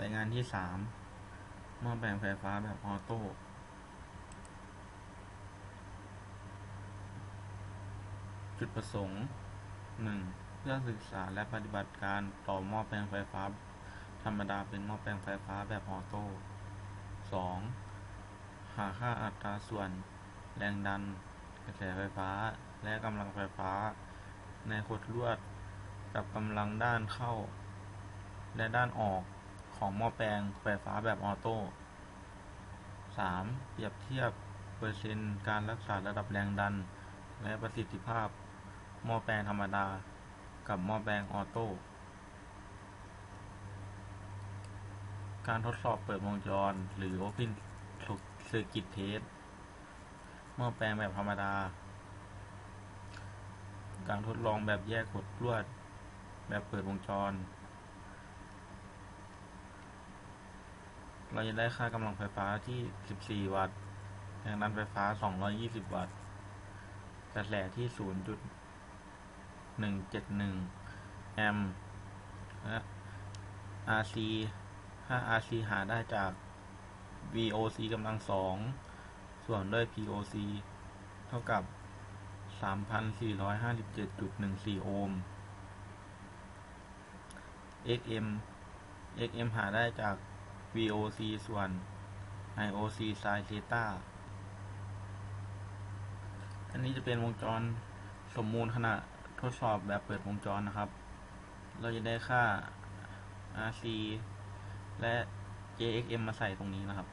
รายงานที่สามหม้อแปลงไฟฟ้าแบบออโต้ จุดประสงค์หนึ่งเพื่อศึกษาและปฏิบัติการต่อหม้อแปลงไฟฟ้า ธรรมดาเป็นหม้อแปลงไฟฟ้าแบบออโต้สองหาค่าอัตราส่วน แรงดัน กระแสไฟฟ้า และกำลังไฟฟ้า ในขดลวด กับกำลังด้านเข้า และด้านออก ของหม้อแปลงไฟฟ้าแบบออโต้ 3. เปรียบเทียบเปอร์เซ็นต์การรักษาระดับแรงดัน และประสิทธิภาพหม้อแปลงธรรมดา กับหม้อแปลงออโต้ การทดสอบเปิดวงจร หรือ Open Circuit Test หม้อแปลงแบบธรรมดา การทดลองแบบแยกขดลวด แบบเปิดวงจร เราจะได้ค่ากำลังไฟฟ้าที่ 14 วัตต์แรงดันไฟฟ้า 220 วัตต์กระแสที่ 0.171 แอมป์และ RC ถ้า RC หาได้จาก VOC กำลังสอง ส่วนด้วย POC เท่ากับ 3,457.14 โอห์ม XM XM หาได้จาก VOC ส่วน IOC sin theta อันนี้จะเป็นวงจรสมมูลขณะทดสอบแบบเปิดวงจรนะครับ เราจะได้ค่า RC และ JXM มาใส่ตรงนี้นะครับ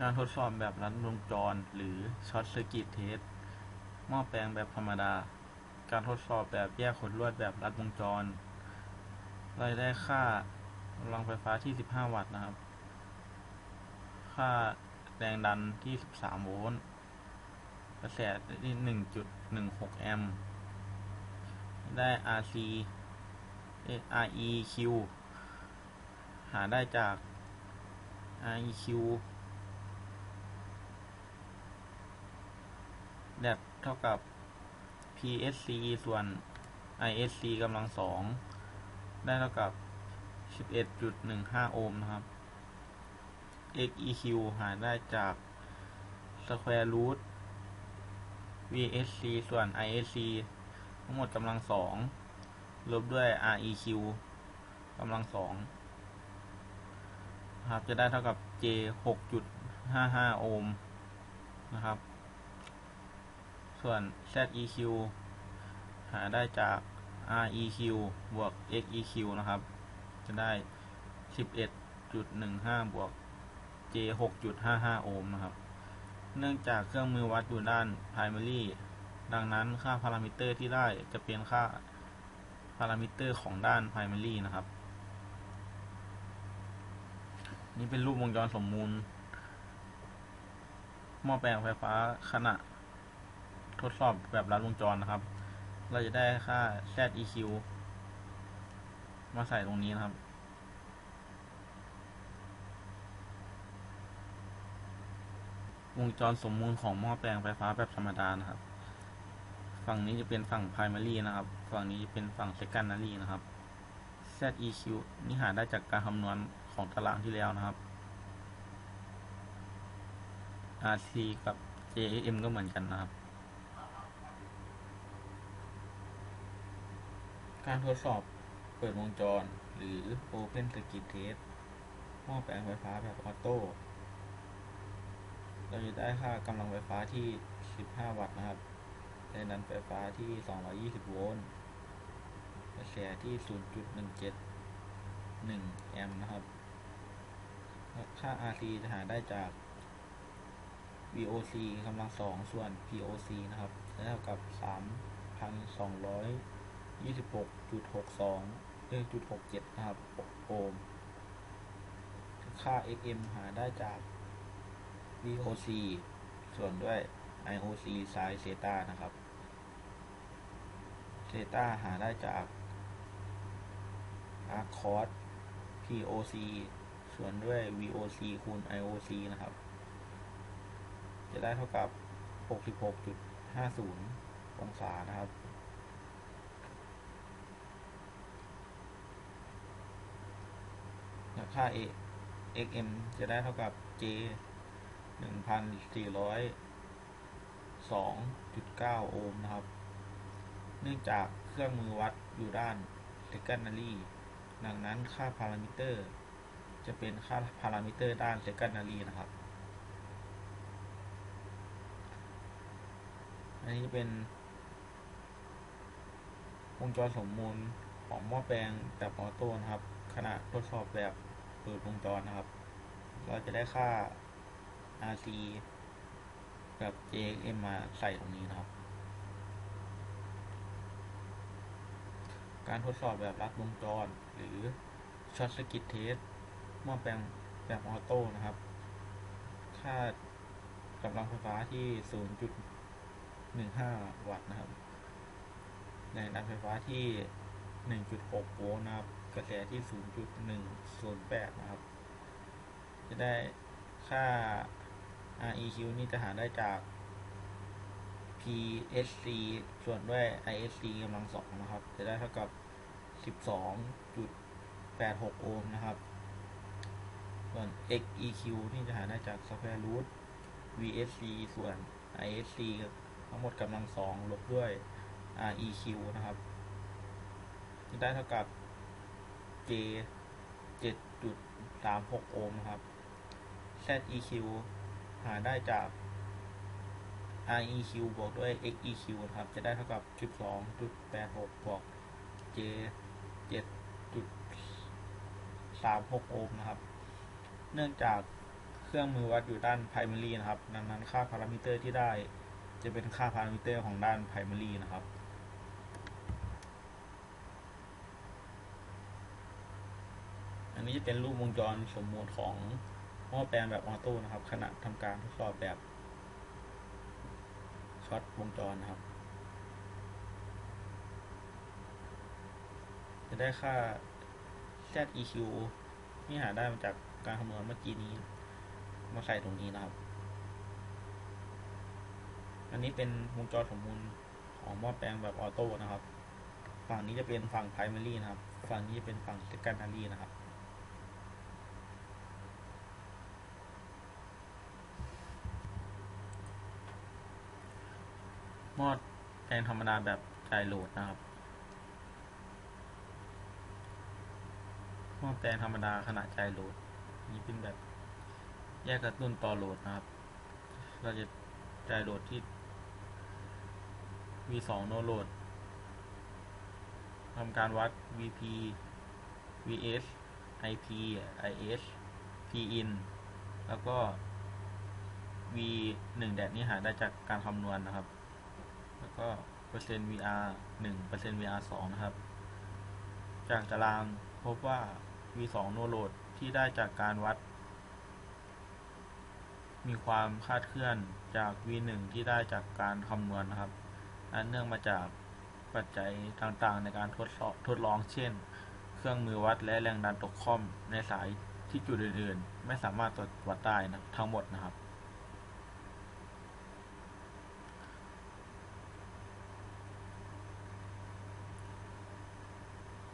การทดสอบแบบรัดวงจรหรือ Short Circuit Test หม้อแปลงแบบธรรมดา การทดสอบแบบแยกขดลวดแบบรัดวงจรเราได้ค่ากำลังไฟฟ้าที่ 15 วัตต์นะครับ ค่าแรงดันที่ 13 โวลต์ กระแสที่ 1.16 แอมป์ ได้ RC REQ หาได้จาก REQ แดดเท่ากับ PSC ส่วน ISC กำลังสองได้เท่ากับ 11.15 โอห์มนะครับ XEQ หาได้จาก square root VSC ส่วน ISC ทั้งหมดกำลังสองลบด้วย REQ กำลังสองครับ จะได้เท่ากับ J 6.55 โอห์มนะครับ ส่วน ZEQ หาได้จาก REQ บวก XEQ นะครับ จะได้ 11.15 บวก J 6.55 โอห์มนะครับ เนื่องจากเครื่องมือวัดอยู่ด้าน primary ดังนั้นค่าพารามิเตอร์ที่ได้จะเป็นค่าพารามิเตอร์ของด้าน primary นะครับ นี่เป็นรูปวงจรสมมูลหม้อแปลงไฟฟ้าขณะ ทดสอบแบบรัดวงจรนะครับ เราจะได้ค่า ZEQ มาใส่ตรงนี้นะครับ วงจรสมมูลของหม้อแปลงไฟฟ้าแบบธรรมดานะครับ ฝั่งนี้จะเป็นฝั่ง primary นะครับ ฝั่งนี้จะเป็นฝั่ง secondary นะครับ ZEQ นี่หาได้จากการคำนวณของตารางที่แล้วนะครับ RC กับ JM ก็เหมือนกันนะครับ การทดสอบเปิดวงจร หรือ Open Circuit Test หม้อแปลงไฟฟ้าแบบออโต้ เราจะได้ค่ากำลังไฟฟ้าที่ 15 วัตต์นะครับแรงดันไฟฟ้าที่ 220 โวลต์กระแสที่ 0.171 แอมป์นะครับ ค่า RC จะหาได้จาก VOC กำลังสองส่วน POC นะครับเท่ากับ 3,200 3,226.62เอ้ยจุด67นะครับโอห์มค่า XM หาได้จาก VOC ส่วนด้วย IOC sin theta นะครับ theta หาได้จาก arc cos POC ส่วนด้วย VOC คูณ IOC นะครับ จะได้เท่ากับ 66.50 องศานะครับ ค่า A xm จะได้เท่ากับ j หนึ่งพันสี่ร้อยสองจุดเก้าโอห์มนะครับ เนื่องจากเครื่องมือวัดอยู่ด้าน secondary ดังนั้นค่าพารามิเตอร์ จะเป็นค่าพารามิเตอร์ด้าน secondary นะครับ อันนี้จะเป็น วงจรสมมูลของหม้อแปลงแบบออโต้นะครับ ขณะทดสอบแบบ ปิดวงจรนะครับ เราจะได้ค่า RC กับ JXM มาใส่ตรงนี้นะครับ การทดสอบแบบรัดวงจร หรือช็อตสกิ t เทสหม้อแปลงแบบออโต้นะครับ ค่ากำลังไฟฟ้าที่ 0.15 วัตต์นะครับแรงดันไฟฟ้าที่ 1.6 โวลต์นะครับ ระแสที่ 0.108 นะครับ จะได้ค่า REQ นี่จะหาได้จาก PSC ส่วนด้วย ISC กำลังสองนะครับ จะได้เท่ากับ 12.86 โอห์มนะครับ ส่วน XEQ ที่จะหาได้จาก square root VSC ส่วน ISC ทั้งหมดกำลังสองลบด้วย REQ นะครับ จะได้เท่ากับ J 7.36 โอห์มครับ ZEQ หาได้จาก REQ บวกด้วย XEQ นะครับ จะได้เท่ากับ 12.86 บวก J 7.36 โอห์มนะครับ เนื่องจากเครื่องมือวัดอยู่ด้าน primary นะครับ ดังนั้นค่าพารามิเตอร์ที่ได้จะเป็นค่าพารามิเตอร์ของด้าน primary นะครับ นี้จะเป็นรูปวงจรสมมูลของหม้อแปลงแบบออโต้นะครับ ขณะทำการทดสอบแบบช็อตวงจรนะครับ จะได้ค่า ZEQ ที่หาได้มาจากการคำนวณเมื่อกี้นี้ มาใส่ตรงนี้นะครับ อันนี้เป็นวงจรสมมูลของหม้อแปลงแบบออโต้นะครับ ฝั่งนี้จะเป็นฝั่ง primary นะครับ ฝั่งนี้จะเป็นฝั่ง secondary นะครับ ม้อแปลงธรรมดาแบบจ่ายโหลดนะครับหม้อแปลงธรรมดาขณะจ่ายโหลด นี่เป็นแบบแยกกระตุ้นต่อโหลดนะครับ เราจะจายโหลดที่ V2 no load ทำการวัด VP VS IP IS Pin แล้วก็ V1 แดดนี้หาได้จากการคำนวณนะครับ แล้วก็เปอร์เซ็นต์ VR 1เปอร์เซ็นต์ VR 2นะครับ จากตารางพบว่า V2 no load ที่ได้จากการวัด มีความคาดเคลื่อนจาก V1 ที่ได้จากการคำนวณนะครับ อันเนื่องมาจากปัจจัยต่างๆ ในการทดสอบทดลองเช่น เครื่องมือวัดและแรงดันตกค่อมในสายที่จุดอื่น ๆ ไม่สามารถตรวจวัดได้นะทั้งหมดนะครับ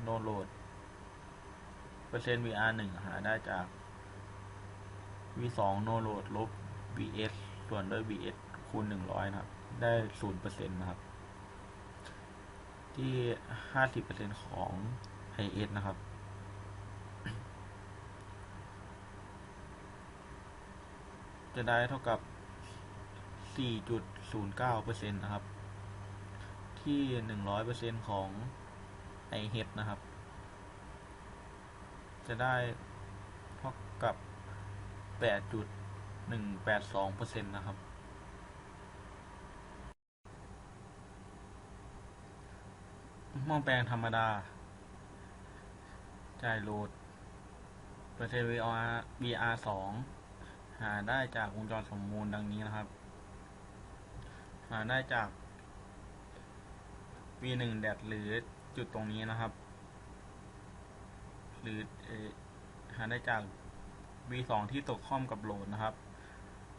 no load เปอร์เซ็นต์ VR 1หาได้จาก V2 no load ลบ VS ส่วนด้วย VS คูณ100นะครับ ได้0%นะครับ ที่50%ของ IS นะครับจะได้เท่ากับ 4.09%นะครับ ที่ 100%ของ IH นะครับ จะได้เท่ากับ 8.182%นะครับ หม้อแปลงธรรมดา จ่ายโหลด เปอร์เซ็นต์ VR VR 2หาได้จากวงจรสมมูลดังนี้นะครับ หาได้จาก V1 แดดหรือ จุดตรงนี้นะครับ หรือหาได้จาก v2 ที่ตกข้อมกับโหลดนะครับ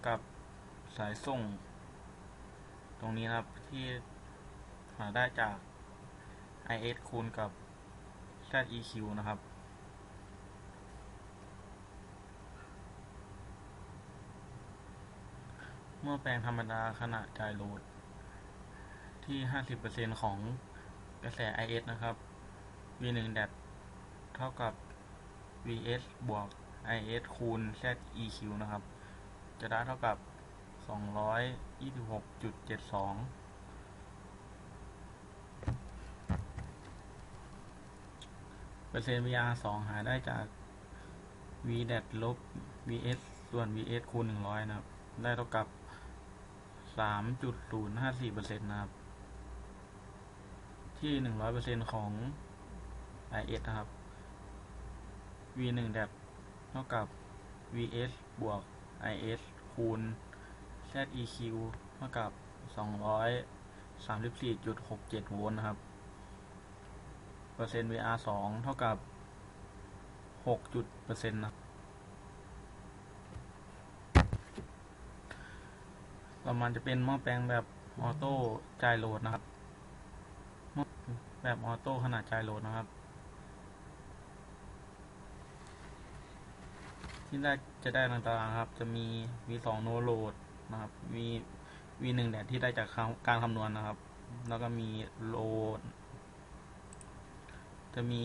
กับสายส่ง ตรงนี้นะครับที่หาได้จาก is คูณกับ zeq นะครับเมื่อแปลงธรรมดาขณะจ่ายโหลดที่ 50%ของ กระแส IS นะครับ V1 DAT เท่ากับ VS บวก IS คูณ ZEQ นะครับ จะได้เท่ากับ 226.72 เปอร์เซ็นต์ VR 2 หาได้จาก V DAT ลบ VS ส่วน VS คูณ 100 นะครับ ได้เท่ากับ 3.054%นะครับ ที่100%ของ IS นะครับ V1 DAT เท่ากับ VS บวก IS คูณ ZEQ เท่ากับ234.67โวลต์นะครับ เปอร์เซ็นต์ VR 2เท่ากับ6จุดเปอร์เซ็นต์นะต่อมาจะเป็นหม้อแปลงแบบออโต้จ่ายโหลดนะครับ แบบออโต้ขนาดจ่ายโหลดนะครับ ที่ได้จะได้ต่างๆครับ จะมี V2 no load นะครับ V V1 แดดที่ได้จากการคำนวณนะครับ แล้วก็มีโหลดจะมี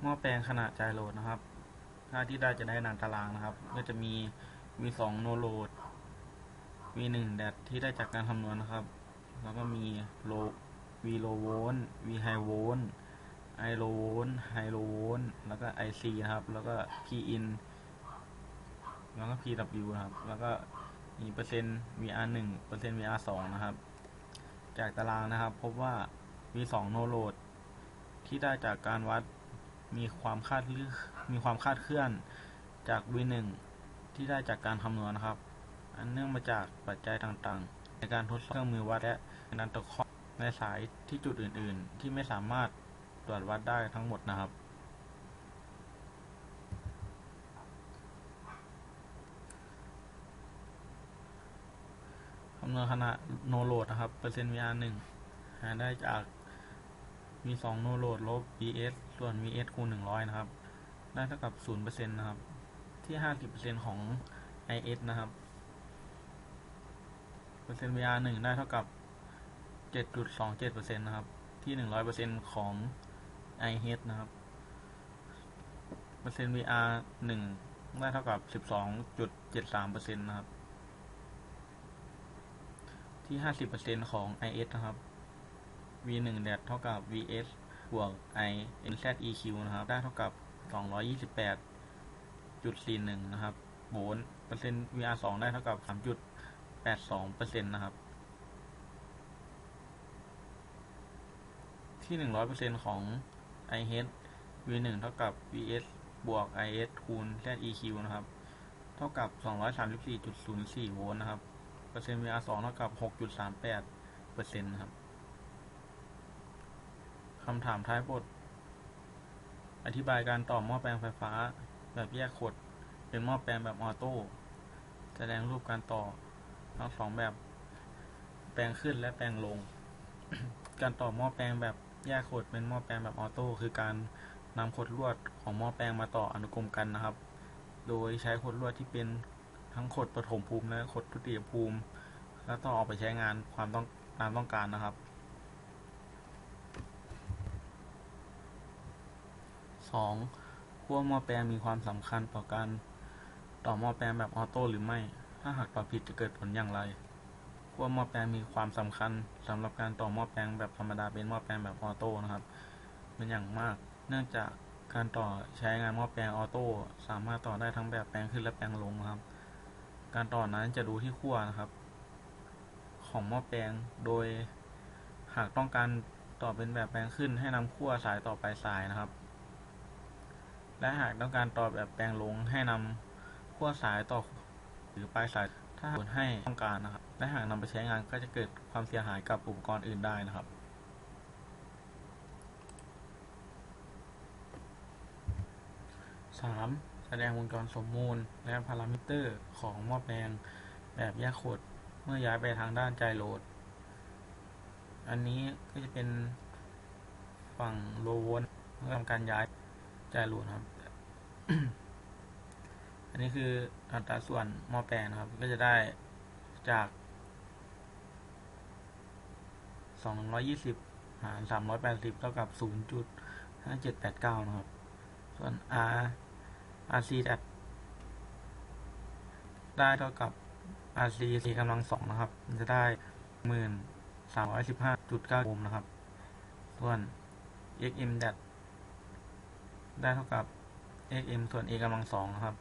หม้อแปลงขนาดจ่ายโหลดนะครับ ถ้าที่ได้จะได้นานตารางนะครับ ก็จะมี V2 no load V1 แดดที่ได้จากการคำนวณนะครับ แล้วก็มี low V low volt V high volt I low volt high low volt แล้วก็ IC นะครับ แล้วก็ P in แล้วก็ PW นะครับ แล้วก็มีเปอร์เซ็นต์ VR 1เปอร์เซ็นต์ VR 2นะครับ จากตารางนะครับ พบว่า V2 no load ที่ได้จากการวัดมีความคาดเลื่อน มีความคาดเคลื่อนจาก V1 ที่ได้จากการคำนวณนะครับ อันเนื่องมาจากปัจจัยต่างๆ ในการทดสอบเครื่องมือวัดและนันตะเคาะในสายที่จุดอื่นๆ ที่ไม่สามารถตรวจวัดได้ทั้งหมดนะครับ คำนวณขณะโนโ a ดนะครับ เปอร์เซ็นต์ VR หนึ่งหาได้จาก V สองโนโ a ดลบ VS ส่วน VS คูณหนึ่งร้อยนะครับ ได้เท่ากับศูนย์เปอร์เซ็นต์นะครับ ที่ห้าสิบเปอร์เซ็นต์ของ IS นะครับเปอร์เซ็นต์ VR หนึ่งได้เท่ากับเจ็ดจุดสองเจ็ดเปอร์เซ็นต์นะครับ ที่หนึ่งร้อยเปอร์เซ็นต์ของ IH นะครับ เปอร์เซ็นต์ VR หนึ่งได้เท่ากับสิบสองจุดเจ็ดสามเปอร์เซ็นต์นะครับ ที่ห้าสิบเปอร์เซ็นต์ของ IS นะครับ V หนึ่งแดดเท่ากับ VS บวก I NZEQ นะครับ ได้เท่ากับ สองร้อยยี่สิบแปดจุดสี่หนึ่งนะครับ โวลต์เปอร์เซ็นต์ VR สองได้เท่ากับสามจุดแปดสองเปอร์เซ็นต์นะครับ ที่หนึ่งร้อยเปอร์เซ็นต์ของ IH V หนึ่งเท่ากับ VS บวก IS คูณ ZEQ นะครับ เท่ากับสองร้อยสามสิบสี่จุดศูนย์สี่โวลต์นะครับ เปอร์เซ็นต์ VR สองเท่ากับหกจุดสามแปดเปอร์เซ็นต์นะครับคำถามท้ายบท อธิบายการต่อหม้อแปลงไฟฟ้า แบบแยกขด เป็นหม้อแปลงแบบออโต้ แสดงรูปการต่อทั้งสองแบบ แปลงขึ้นและแปลงลง การต่อหม้อแปลงแบบแยกขดเป็นหม้อแปลงแบบออโต้คือการนำขดลวดของหม้อแปลงมาต่ออนุกรมกันนะครับ โดยใช้ขดลวดที่เป็นทั้งขดปฐมภูมิและขดทุติยภูมิ แล้วต่อออกไปใช้งานความต้องตามต้องการนะครับ สองขั้วหม้อแปลงมีความสำคัญต่อการต่อหม้อแปลงแบบออโต้หรือไม่ ถ้าหากต่อผิดจะเกิดผลอย่างไรขั้วหม้อแปลงมีความสำคัญสำหรับการต่อหม้อแปลงแบบธรรมดาเป็นหม้อแปลงแบบออโต้นะครับ เป็นอย่างมาก เนื่องจากการต่อใช้งานหม้อแปลงออโต้สามารถต่อได้ทั้งแบบแปลงขึ้นและแปลงลงนะครับ การต่อนั้นจะดูที่ขั้วนะครับ ของหม้อแปลงโดยหากต้องการต่อเป็นแบบแปลงขึ้นให้นำขั้วสายต่อปลายสายนะครับ และหากต้องการต่อแบบแปลงลงให้นำขั้วสายต่อหรือปลายสายถ้าผลให้ต้องการนะครับ และหากนำไปใช้งานก็จะเกิดความเสียหายกับอุปกรณ์อื่นได้นะครับสามแสดงวงจรสมมูลและพารามิเตอร์ของหม้อแปลงแบบแยกขดเมื่อย้ายไปทางด้านใจโหลด อันนี้ก็จะเป็นฝั่งโลโวลต์ทำการย้าย จ่ายรูทครับ อันนี้คืออัตราส่วนหม้อแปลงนะครับ ก็จะได้จากสองร้อยยี่สิบหารสามร้อยแปดสิบเท่ากับศูนย์จุดห้าเจ็ดแปดเก้านะครับ ส่วน r rc แได้เท่ากับ rc สี่กำลังสองนะครับ มันจะได้หมื่นสามร้อยสิบห้าจุดเก้าโอห์มนะครับ ส่วน xm แได้เท่ากับ xm ส่วน a กำลังสองนะครับ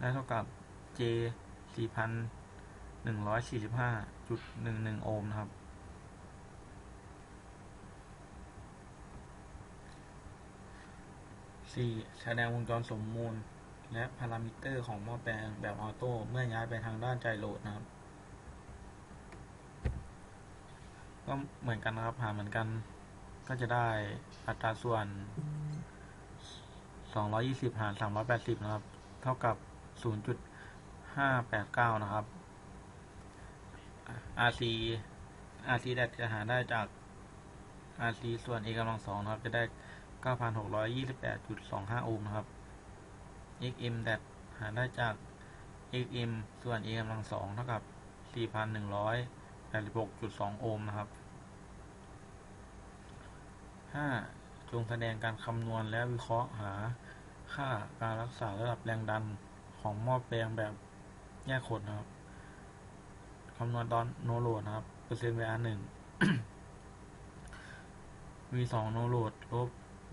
ได้เท่ากับ j สี่พันหนึ่งร้อยสี่สิบห้าจุดหนึ่งหนึ่งโอห์มนะครับสี่แสดงวงจรสมมูล และพารามิเตอร์ของหม้อแปลงแบบออโต้เมื่อย้ายไปทางด้านใจโหลดนะครับ ก็เหมือนกันนะครับ หาเหมือนกัน ก็จะได้อัตราส่วน 220 หาร 380 นะครับ เท่ากับ 0.589 นะครับ RC RC แดดจะหาได้จาก RC ส่วน a กำลังสองนะครับ จะได้ 9,628.25 โอห์มนะครับ XM แดหาได้จาก XM ส่วน a กำลังสองเท่ากับ 4,186.2 โอห์มนะครับ 5. จงแสดงการคำนวณและวิเคราะห์หา ค่าการรักษาระดับแรงดันของหม้อแปลงแบบแยกขดนะครับ คำนวณตอนโนโหลดนะครับ เปอร์เซ็นต์ VR หนึ่ง V2 โนโหลดลบ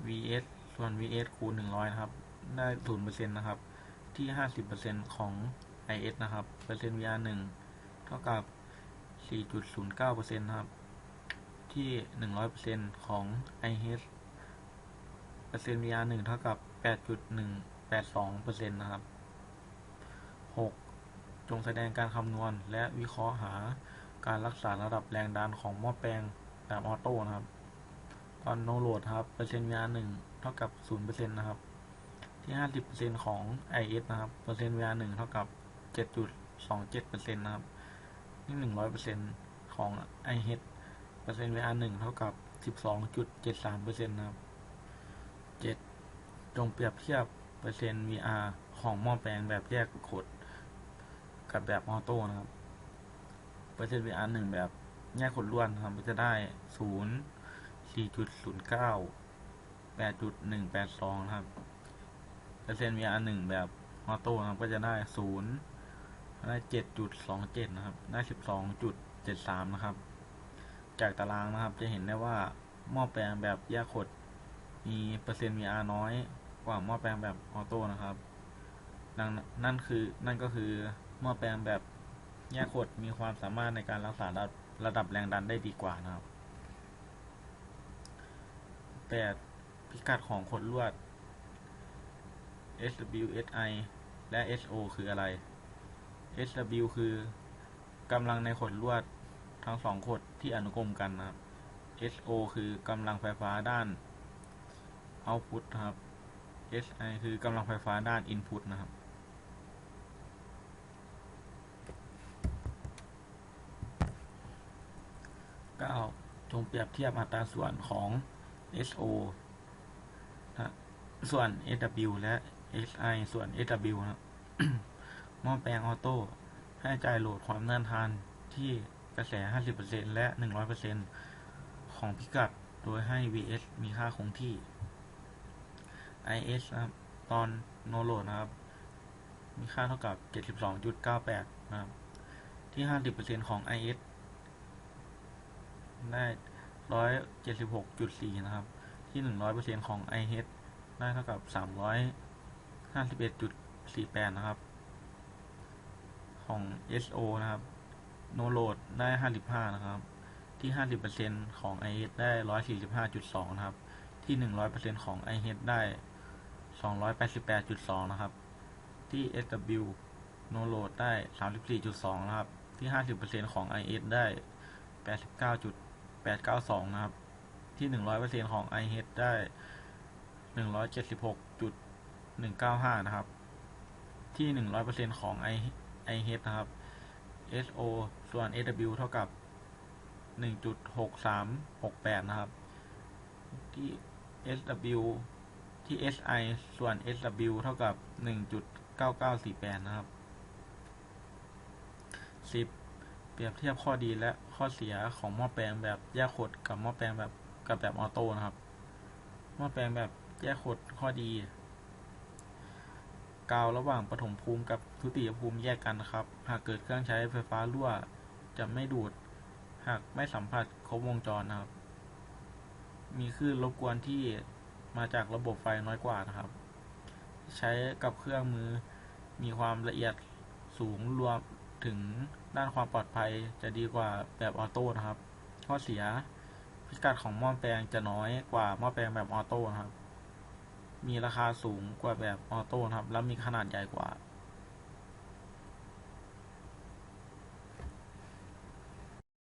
VS ส่วน VS คูณหนึ่งร้อยนะครับ ได้ศูนย์เปอร์เซ็นต์นะครับ ที่ห้าสิบเปอร์เซ็นต์ของ IS นะครับ เปอร์เซ็นต์ VR หนึ่งเท่ากับสี่จุดศูนย์เก้าเปอร์เซ็นต์นะครับ ที่หนึ่งร้อยเปอร์เซ็นต์ของ IH เปอร์เซ็นต์ VR หนึ่งเท่ากับแปดจุดหนึ่งแปดสองเปอร์เซ็นต์นะครับหกจงแสดงการคำนวณและวิเคราะห์หาการรักษาระดับแรงดันของหม้อแปลงแบบออโต้นะครับ ตอนโนโหลดครับเปอร์เซ็นต์ VR หนึ่งเท่ากับศูนย์เปอร์เซ็นต์นะครับ ที่ห้าสิบเปอร์เซ็นต์ของ IS นะครับเปอร์เซ็นต์ VR หนึ่งเท่ากับเจ็ดจุดสองเจ็ดเปอร์เซ็นต์นะครับที่หนึ่งร้อยเปอร์เซ็นต์ของ IH เปอร์เซ็นต์ VR หนึ่งเท่ากับสิบสองจุดเจ็ดสามเปอร์เซ็นต์นะครับ จงเปรียบเทียบเปอร์เซ็นต์ VR ของหม้อแปลงแบบแยกขด กับแบบออโต้นะครับ เปอร์เซ็นต์ VR หนึ่งแบบแยกขดล้วนครับจะได้ศูนย์สี่จุดศูนย์เก้าแปดจุดหนึ่งแปดสองนะครับ เปอร์เซ็นต์ VR หนึ่งแบบออโต้นะครับก็จะได้ศูนย์ได้เจ็ดจุดสองเจ็ดนะครับ ได้สิบสองจุดเจ็ดสามนะครับ จากตารางนะครับจะเห็นได้ว่าหม้อแปลงแบบแยกขดมีเปอร์เซ็นต์ VR น้อย กว่าหม้อแปลงแบบออโต้นะครับดังนั่นคือนั่นก็คือหม้อแปลงแบบแยกขดมีความสามารถในการรักษาระระดับแรงดันได้ดีกว่านะครับ แต่พิกัดของขดลวด SWSI และ SO คืออะไร SW คือกำลังในขดลวดทั้งสองขดที่อนุกรมกันนะครับ SO คือกำลังไฟฟ้าด้าน output นะครับ SI คือกำลังไฟฟ้าด้าน input นะครับ 9 จงเปรียบเทียบอัตราส่วนของ SO นะส่วน SW และ SI ส่วน SW นะหม้อแปลงออโต้ให้จ่ายโหลดความเนื่นทานที่กระแส 50%และ 100%ของพิกัด โดยให้ VS มีค่าคงที่ IS นะครับตอนโนโหลดนะครับ มีค่าเท่ากับ 72.98 นะครับ ที่ 50%ของ IS ได้ 176.4 นะครับ ที่ 100%ของ IH ได้เท่ากับ 351.48 นะครับ ของ SO นะครับ โนโหลดได้ 55 นะครับ ที่ 50%ของ IH ได้ 145.2 นะครับ ที่ 100%ของ IH ได้ 288.2 นะครับ ที่ SW โนโหลดได้ 34.2 นะครับ ที่ 50%ของ IS ได้ 89.892 นะครับ ที่ 100%ของ IH ได้ 176.195 นะครับ ที่ 100%ของ IH นะครับ SO ส่วน SW เท่ากับ 1.6368 นะครับ ที่ SW ที่ SI ส่วน SW เท่ากับ 1.9948 นะครับ 10 เปรียบเทียบข้อดีและข้อเสียของหม้อแปลงแบบแยกขดกับหม้อแปลงแบบกับแบบออโต้นะครับ หม้อแปลงแบบแยกขดข้อดี กาวระหว่างปฐมภูมิกับทุติยภูมิแยกกันนะครับ หากเกิดเครื่องใช้ไฟฟ้ารั่วจะไม่ดูด หากไม่สัมผัสครบวงจรนะครับ มีคลื่นรบกวนที่ มาจากระบบไฟน้อยกว่านะครับ ใช้กับเครื่องมือมีความละเอียดสูงรวมถึงด้านความปลอดภัยจะดีกว่าแบบออโต้นะครับ ข้อเสียพิกัดของหม้อแปลงจะน้อยกว่าหม้อแปลงแบบออโต้นะครับ มีราคาสูงกว่าแบบออโต้นะครับ แล้วมีขนาดใหญ่กว่า